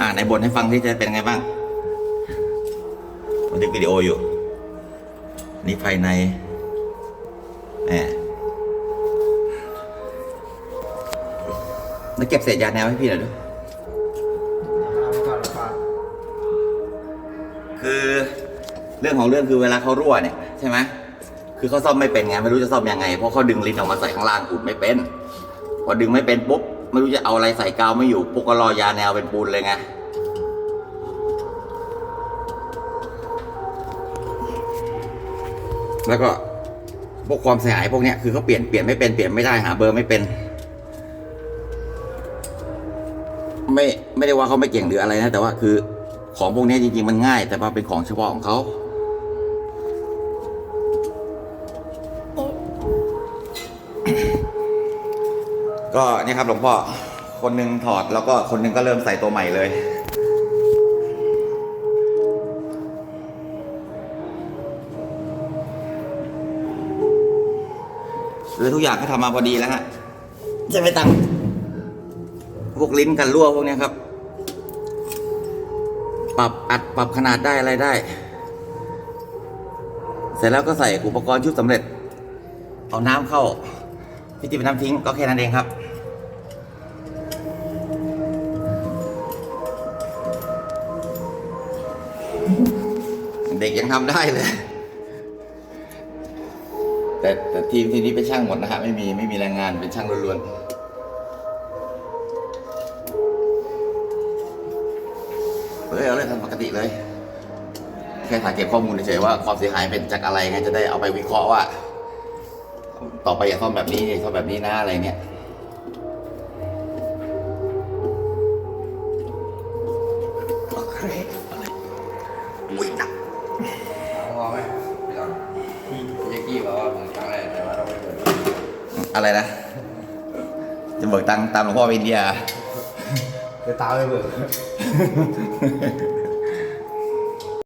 อ่าในบนให้ฟังที่จะเป็นไงบ้างบันทึกวิดีโออยู่ นี่ภายในแหมแล้วเก็บเศษยาแนวให้พี่หน่อยด้วยคือเรื่องของเรื่องคือเวลาเขารั่วเนี่ยใช่ไหมคือเขาซ่อมไม่เป็นไงไม่รู้จะซ่อมยังไงเพราะเขาดึงลิ้นออกมาใส่ข้างล่างอุดไม่เป็น พอดึงไม่เป็นปุ๊บ ไม่รู้จะเอาอะไรใส่กาวไม่อยู่ปุกก็รอยาแนวเป็นปูนเลยไงแล้วก็พวกความเสียหายพวกเนี้ยคือเขาเปลี่ยนเปลี่ยนไม่เป็นเปลี่ยนไม่ได้หาเบอร์ไม่เป็น ไม่ไม่ได้ว่าเขาไม่เก่งหรืออะไรนะ แต่ว่าคือของพวกนี้จริง ๆ มันง่าย แต่ว่าเป็นของเฉพาะของเขา ก็เนี่ยครับหลวงพ่อ คนหนึ่งถอดแล้วก็คนหนึ่งก็เริ่มใส่ตัวใหม่เลยคือทุกอย่างก็ทำมาพอดีแล้วฮะใช่ไหมตังพวกลิ้นกันรั่วพวกเนี้ยครับ ปรับอัดปรับขนาดได้อะไรได้ เสร็จแล้วก็ใส่อุปกรณ์ชุดสำเร็จ เอาน้ำเข้า พิจิตรน้ำทิ้งก็แค่นั้นเองครับ เด็กยังทำได้เลย แต่แต่ทีมทีนี้เป็นช่างหมดนะฮะไม่มีไม่มีแรงงานเป็นช่างล้วนๆเฮ้ยเอาเลยทำปกติเลย แค่ถ่ายเก็บข้อมูลเฉยๆว่าความเสียหายเป็นจากอะไรไงจะได้เอาไปวิเคราะห์ว่า ต่อไปอย่าซ่อมแบบนี้อย่าซ่อมแบบนี้นะอะไรเนี่ยโอเคอะไรอุ้ยหนักพอไหมพี่ลองพี่ยักกี้บอกว่าเหมือนครั้งแรกแต่ว่าเราไม่เปิดอะไรนะ จะเบิกตังค์ตามหลวงพ่อไปอินเดียไปตามไปเบิก